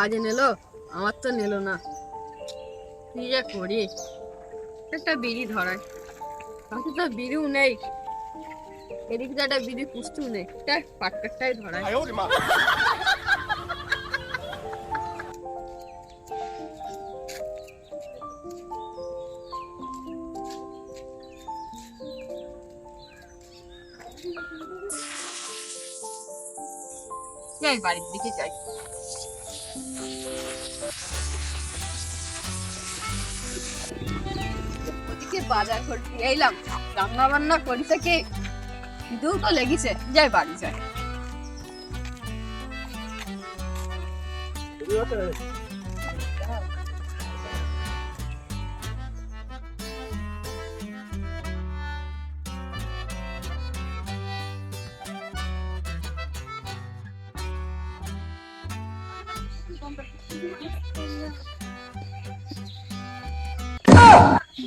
কাজে নিল? আমার তো নিল না। কি যে করি? একটা বিড়ি ধরায় কাছে তো বিড়িও নেই। এদিকে তো একটা বিড়ি পুষ্টিও নেই। একটা পাটকাটাই ধরায় যাই বাড়ির দিকে যাই। ওদিকে বাজার করতে এলাম। রান্না বান্না করি থেকে? খিদেও তো লেগেছে। যাই বাড়ি যাই।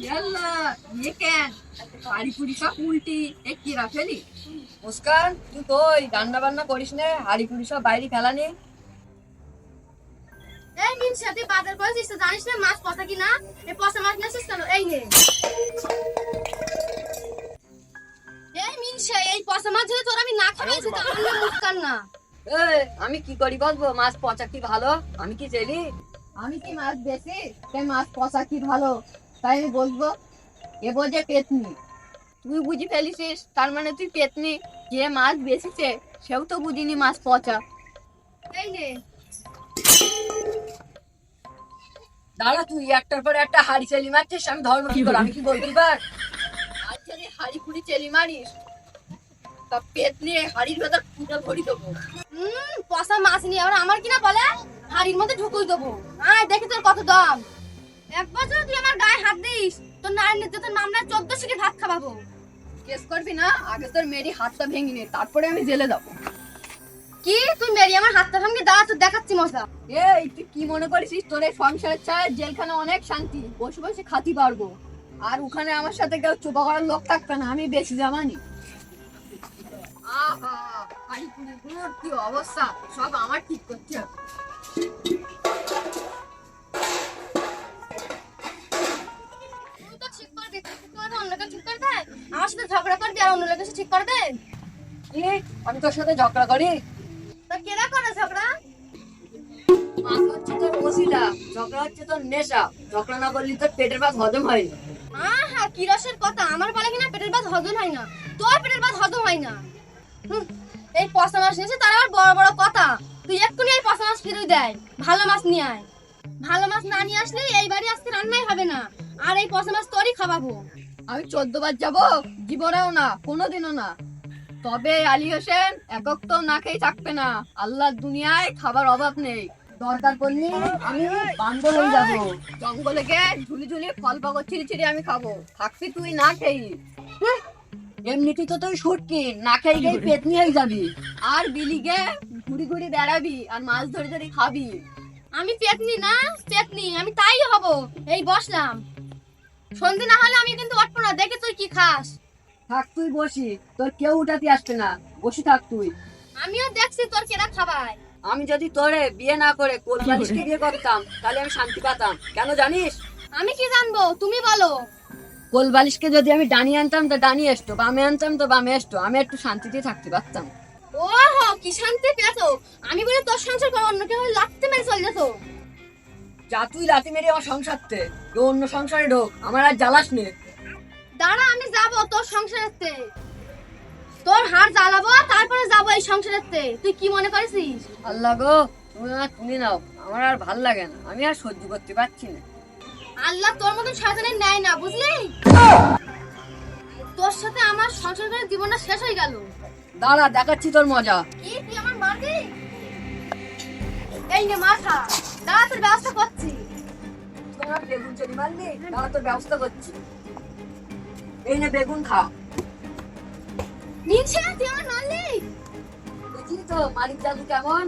ইয়াল্লা কেন পুরি সব উল্টি এ কি রাখেলি মুস্কান তুই রান্না বান্না করিস না হাড়ি পুরি সব বাইরে ফেলানি। এই মিন সাথে বাজার করেছিস তো জানিস না মাছ পচা কিনা? এই পচা মাছ নিয়েছিস কেন? এই নে। এই মিনসা এই পচা মাছ যদি তোর আমি না খাওয়াইছি তো আমার নাম মুস্কান না। এই, আমি কি করি বলব? মাছ পচা কি ভালো? আমি কি চেলি আমি কি মাছ বেশি? তাই মাছ পচা কি ভালো? তাই আমি বলব এ বোঝে পেতনি। তুই বুঝি ফেলিছিস তার মানে তুই পেতনি? যে মাছ বেশিছে সেও তো বুঝিনি মাছ পচা। এই দাঁড়া তুই, একটার পর একটা হাড়ি চেলি মারছিস, আমি ধর্ম কি আমি কি পার? হাড়ি ফুড়ি চেলি মারিস? তা পেট নিয়ে হাড়ির ভেতর ফুটে ভরি দেবো। হুম পচা মাছ নিয়ে আবার আমার কিনা বলে? হাড়ির মধ্যে ঢুকুই দেবো। আয়, দেখি তোর কত দাম। একবার যদি তুই আমার গায়ে হাত দিস। তোর নারী নির্যাতন মামলায় চোদ্দ সিটি ভাত খাওয়াবো। কেস করবি না আগে তোর মেরি হাতটা ভেঙে নে তারপরে আমি জেলে যাব। কি? তুই মেরি আমার হাতটা ভাঙি দাঁড়া তোর দেখাচ্ছি মজা। এই তুই কি মনে করিস তোর এই সংসারের ছায় জেলখানে অনেক শান্তি বসে বসে খাতি পারব। আর ওখানে আমার সাথে কেউ চোপা করার লোক থাকবে না আমি বেশি জামানি। আহা গুলোর কি অবস্থা? সব আমার ঠিক করতে হবে। তোর পেটের ভাত হয় না। এই মাছ নিয়েছে বড় বড় কথা। তুই এক্ষুনি এই মাছ দেয় ভালো মাছ নিয়ে আয়। ভালো মাছ না নিয়ে আসলে এই বাড়ি আজকে রান্নাই হবে না। আর এই পচা মাছ তোরই খাওয়াবো। আমি চোদ্দ বার যাব জীবনেও না কোনোদিনও না। তবে আলী হোসেন একক তো না খেয়ে থাকবে না। আল্লাহ দুনিয়ায় খাবার অভাব নেই। দরকার আমি বান্দর হয়ে যাব। জঙ্গলে গিয়ে ঝুলি ঝুলি ফল আমি খাব। থাকবি তুই না খেয়ে। হ্যাঁ, এমনিতে তো তুই ছুটকি না খেয়ে গিয়ে পেতনি হয়ে যাবি। আর বিলি গে ঘুরি ঘুরি বেড়াবি আর মাছ ধরে ধরে খাবি। আমি পেতনি না পেতনি আমি তাই হব। এই বসলাম। সন্ধে না হলে আমি কিন্তু উঠবো না। দেখে তুই কি খাস? থাক তুই বসি। তোর কেউ উঠাতে আসবে না। বসে থাক তুই। আমিও দেখছি তোর কেনা খাবাই আমি যদি তোরে বিয়ে না করে কোলবালিশকে বিয়ে করতাম তাহলে আমি শান্তি পেতাম। কেন জানিস? আমি কি জানব? তুমি বলো। কোলবালিশকে যদি আমি ডানিয়ে আনতাম তো ডানিয়ে আসতো বামে আনতাম তো বামে আসতো আমি একটু শান্তিতে থাকতে পারতাম। ও হো কি শান্তি পেতো। আমি বলে তোর সংসার করে অন্য কেউ লাগতে মেরে চলে যেত। যা তুই লাতি মেরে আমার সংসারতে। কেউ অন্য সংসারে ঢোক আমার আর জ্বালাস নে। দাঁড়া আমি যাব তোর সংসারেতে। তোর হাড় জ্বালাবো তারপরে যাব এই সংসারেতে। তুই কি মনে করেছিস? আল্লাহ গো তুমি আমার তুলে নাও আমার আর ভালো লাগে না আমি আর সহ্য করতে পারছি না। আল্লাহ তোর মতন শয়তানের নেয় না বুঝলি? তোর সাথে আমার সংসার করে জীবনটা শেষ হয়ে গেল। দাঁড়া দেখাচ্ছি তোর মজা। কি তুই আমার মারবি এই নে মাথা। দাঁড়া তোর ব্যবস্থা করছি। তোমার বেগুন চলি মারলি দাঁড়া তোর ব্যবস্থা করছি। এই নে বেগুন খা। নিচে তুই আমার মারলি? বুঝলি তো মালিক দাদু কেমন?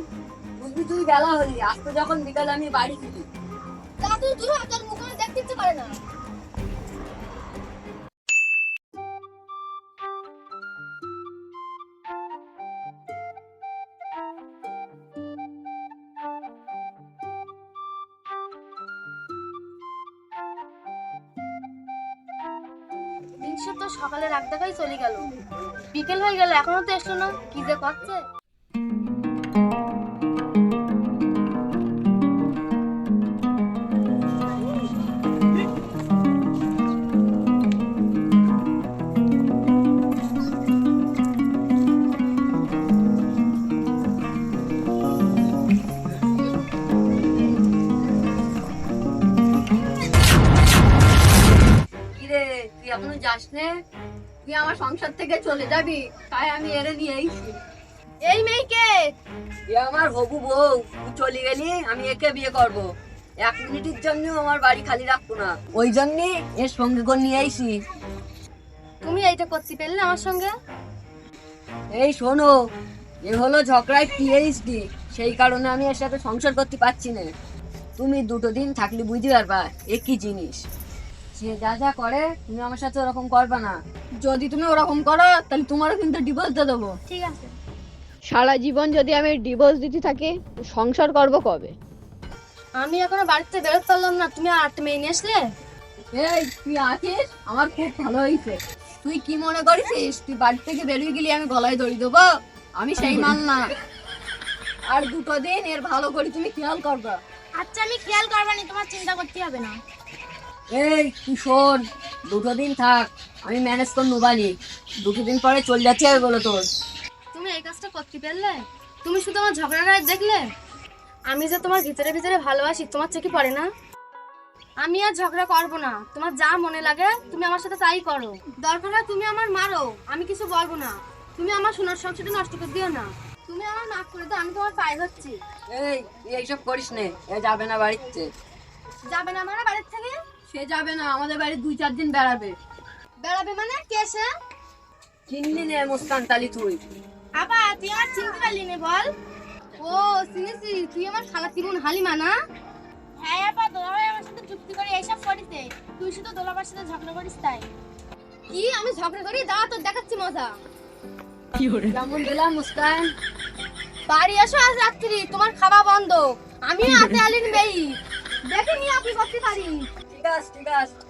বুঝবি তুই বেলা হলি আজ তো যখন বিকালে আমি বাড়ি ফিরি। দাদু দূর হাতের মুখ দেখতে ইচ্ছে করে না। সে তো সকালে রাত দেখাই চলে গেল। বিকেল হয়ে গেল, এখনও তো এসলো না। কি যে করছে? যাস নে। তুই আমার সংসার থেকে চলে যাবি, তাই আমি এরে নিয়ে এসেছি এই মেয়েকে! এ আমার হবু বউ, তুই চলে গেলি, আমি একে বিয়ে করব। এক মিনিটের জন্য আমার বাড়ি খালি রাখব না। ওই জন্য এর সঙ্গে করে নিয়ে আইসি। তুমি এইটা করতে পারলে আমার সঙ্গে? এই শোনো, এ হলো ঝগড়ায় পিএইচডি সেই কারণে আমি এর সাথে সংসার করতে পারছি না। তুমি দুটো দিন থাকলে বুঝতে পারবা, এ কি জিনিস। সে যা যা করে তুমি আমার সাথে ওরকম করবা না। যদি তুমি ওরকম করো তাহলে তোমারও কিন্তু ডিভোর্স দিয়ে দেবো। ঠিক আছে। সারা জীবন যদি আমি ডিভোর্স দিতে থাকি সংসার করব কবে? আমি এখনও বাড়িতে বেরোতে পারলাম না। তুমি আট মেয়ে নিয়ে আসলে? এই তুই আছিস? আমার খুব ভালো হয়েছে। তুই কি মনে করিস? তুই বাড়ি থেকে বেরিয়ে গেলি আমি গলায় দড়ি দেবো? আমি সেই মাল না। আর দুটো দিন এর ভালো করে তুমি খেয়াল করবা। আচ্ছা আমি খেয়াল করবানি তোমার চিন্তা করতে হবে না। এই তুই শোন দুটো দিন থাক আমি ম্যানেজ করে নোবানি দুটো দিন পরে চলে যাচ্ছে বলো তোর। তুমি এই কাজটা করতে পারলে তুমি শুধু আমার ঝগড়াটা দেখলে? আমি যে তোমার ভিতরে ভিতরে ভালোবাসি তোমার চোখে পড়ে না? আমি আর ঝগড়া করব না। তোমার যা মনে লাগে তুমি আমার সাথে তাই করো। দরকার হয় তুমি আমার মারো আমি কিছু বলব না। তুমি আমার সোনার সংসারটা নষ্ট করে দিও না। তুমি আমার মাফ করে দাও আমি তোমার পায়ে ধরছি। এই এইসব করিস নে এ যাবে না বাড়িতে। যাবে না আমার বাড়ির থেকে? সে যাবে না আমাদের বাড়ি দুই চার দিন বেড়াবে। বেড়াবে মানে? কে সে? চিনলি নে মুস্কান তালি তুই। আপা তুই আমার চিনতে পারলি না বল। ও চিনেছি তুই আমার খালা তিমুন হালিমা না? হ্যাঁ আপা দোলাভাই আমার সাথে যুক্তি করে এইসব করিতে তুই শুধু দোলাবার সাথে ঝগড়া করিস তাই। কি? আমি ঝগড়া করি? দাঁড়া তোর দেখাচ্ছি মজা। কেমন দিলাম মুস্কান? বাড়ি এসো আজ রাত্রি তোমার খাওয়া বন্ধ। আমি হাতে আলিন বেই। দেখে নিয়ে আপনি করতে পারি। ঠিক আছে ঠিক আছে